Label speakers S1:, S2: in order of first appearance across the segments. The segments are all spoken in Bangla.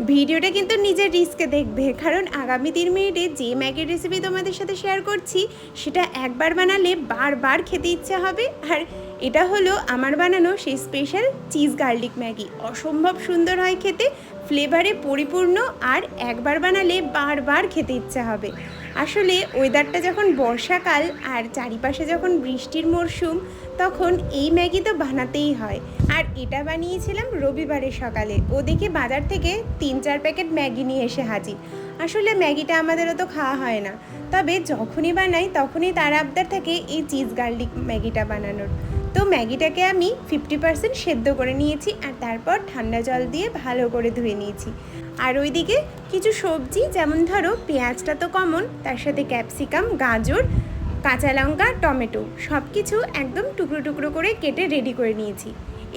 S1: ভিডিওটা কিন্তু নিজের রিস্কে দেখবে। কারণ আগামী তিন মিনিটে যে ম্যাগির রেসিপি তোমাদের সাথে শেয়ার করছি, সেটা একবার বানালে বারবার খেতে ইচ্ছা হবে। আর এটা হলো আমার বানানো সেই স্পেশাল চিজ গার্লিক ম্যাগি। অসম্ভব সুন্দর হয় খেতে ফ্লেভারে পরিপূর্ণ আর একবার বানালে বারবার খেতে ইচ্ছা হবে। আসলে ওয়েদারটা যখন বর্ষাকাল আর চারিপাশে যখন বৃষ্টির মরশুম, তখন এই ম্যাগি তো বানাতেই হয়। আর এটা বানিয়েছিলাম রবিবারের সকালে। ও বাজার থেকে তিন চার প্যাকেট ম্যাগি নিয়ে এসে হাজির। আসলে ম্যাগিটা আমাদের অত খাওয়া হয় না। তবে যখনই বানাই, তখনই তার আবদার থাকে এই চিজ গার্লিক ম্যাগিটা বানানোর। তো ম্যাগিটাকে আমি ফিফটি পার্সেন্ট সেদ্ধ করে নিয়েছি আর তারপর ঠান্ডা জল দিয়ে ভালো করে ধুয়ে নিয়েছি। আর ওইদিকে কিছু সবজি, যেমন ধরো পেঁয়াজটা তো কমন তার সাথে ক্যাপসিকাম গাজর, কাঁচা লঙ্কা, টমেটো সব কিছু একদম টুকরো টুকরো করে কেটে রেডি করে নিয়েছি।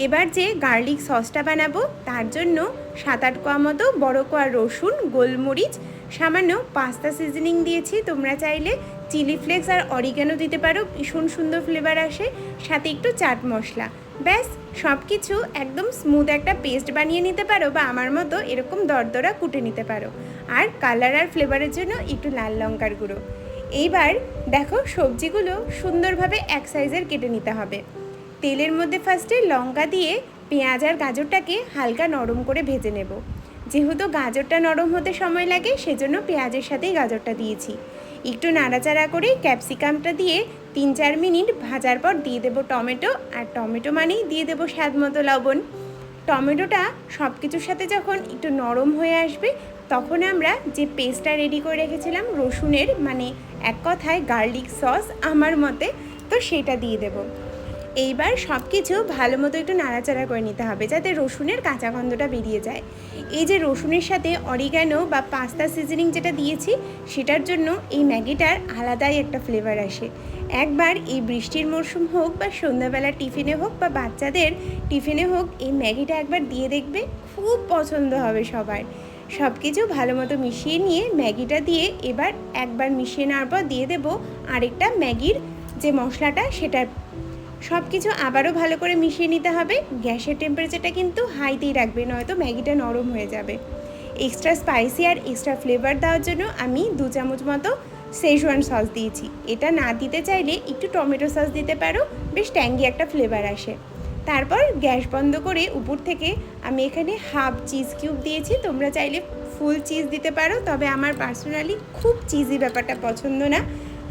S1: এবার যে গার্লিক সসটা বানাবো, তার জন্য সাত আট কোয়া মতো বড় কোয়া রসুন, গোলমরিচ, সামান্য পাস্তা সিজনিং দিয়েছি, তোমরা চাইলে চিলি ফ্লেক্স আর অরিগানো দিতে পারো, ভীষণ সুন্দর ফ্লেভার আসে, সাথে একটু চাট মশলা। ব্যাস সব কিছু একদম স্মুথ একটা পেস্ট বানিয়ে নিতে পারো বা আমার মতো এরকম দরদরা কুটে নিতে পারো। আর কালার আর ফ্লেভারের জন্য একটু লাল লঙ্কার গুঁড়ো। এইবার দেখো সবজিগুলো সুন্দরভাবে এক সাইজের কেটে নিতে হবে। তেলের মধ্যে ফার্স্টে লঙ্কা দিয়ে পেঁয়াজ আর গাজরটাকে হালকা নরম করে ভেজে নেব। যেহেতু গাজরটা নরম হতে সময় লাগে, সেজন্য পেঁয়াজের সাথেই গাজরটা দিয়েছি। একটু নাড়াচাড়া করে ক্যাপসিকামটা দিয়ে তিন চার মিনিট ভাজার পর দিয়ে দেবো টমেটো, আর টমেটো মানেই দিয়ে দেবো স্বাদ মতো লবণ। টমেটোটা সব কিছুর সাথে যখন একটু নরম হয়ে আসবে, তখন আমরা যে পেস্টটা রেডি করে রেখেছিলাম, রসুনের মানে এক কথায় গার্লিক সস আমার মতে, তো সেটা দিয়ে দেবো। এইবার সব কিছু ভালো মতো একটু নাড়াচাড়া করে নিতে হবে, যাতে রসুনের কাঁচা গন্ধটা বেরিয়ে যায়। এই যে রসুনের সাথে অরিগ্যানো বা পাস্তা সিজনিং যেটা দিয়েছি, সেটার জন্য এই ম্যাগিটার আলাদাই একটা ফ্লেভার আসে। একবার এই বৃষ্টির মরশুম হোক বা সন্ধ্যাবেলা টিফিনে হোক বা বাচ্চাদের টিফিনে হোক, এই ম্যাগিটা একবার দিয়ে দেখবে, খুব পছন্দ হবে সবার। সব কিছু ভালো মতো মিশিয়ে নিয়ে ম্যাগিটা দিয়ে এবার একবার মিশিয়ে নেওয়ার পর দিয়ে দেবো আরেকটা ম্যাগির যে মশলাটা, সেটার সব কিছু আবারও ভালো করে মিশিয়ে নিতে হবে। গ্যাসের টেম্পারেচারটা কিন্তু হাইতেই রাখবে, নয়তো ম্যাগিটা নরম হয়ে যাবে। এক্সট্রা স্পাইসি আর এক্সট্রা ফ্লেভার দেওয়ার জন্য আমি দু চামচ মতো সেজওয়ান সস দিয়েছি। এটা না দিতে চাইলে একটু টমেটো সস দিতে পারো, বেশ ট্যাঙ্গি একটা ফ্লেভার আসে। তারপর গ্যাস বন্ধ করে উপর থেকে আমি এখানে হাফ চিজ কিউব দিয়েছি। তোমরা চাইলে ফুল চিজ দিতে পারো, তবে আমার পার্সোনালি খুব চিজি ব্যাপারটা পছন্দ না।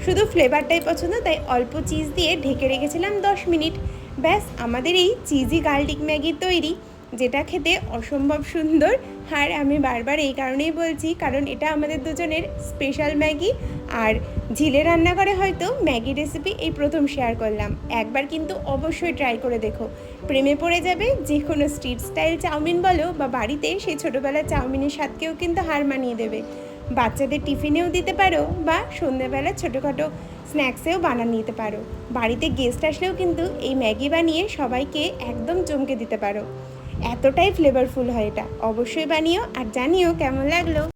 S1: শুধু ফ্লেভারটাই পছন্দ, তাই অল্প চিজ দিয়ে ঢেকে রেখেছিলাম দশ মিনিট। ব্যাস, আমাদের এই চিজি গার্লিক ম্যাগি তৈরি, যেটা খেতে অসম্ভব সুন্দর। আর আমি বারবার এই কারণেই বলছি, কারণ এটা আমাদের দুজনের স্পেশাল ম্যাগি। আর ঝিলে রান্না করে হয়তো ম্যাগি রেসিপি এই প্রথম শেয়ার করলাম। একবার কিন্তু অবশ্যই ট্রাই করে দেখো। প্রেমে পড়ে যাবে, যে কোনো স্ট্রিট স্টাইল চাউমিন বলো বা বাড়িতে সেই ছোটোবেলার চাউমিনের স্বাদকেও কিন্তু হার মানিয়ে দেবে। বাচ্চাদের টিফিনেও দিতে পারো বা সন্ধ্যেবেলা ছোটোখাটো স্ন্যাক্সেও বানান নিতে পারো। বাড়িতে গেস্ট আসলেও কিন্তু এই ম্যাগি বানিয়ে সবাইকে একদম চমকে দিতে পারো। এতটাই ফ্লেভারফুল হয় এটা। অবশ্যই বানিও আর জানিও কেমন লাগল।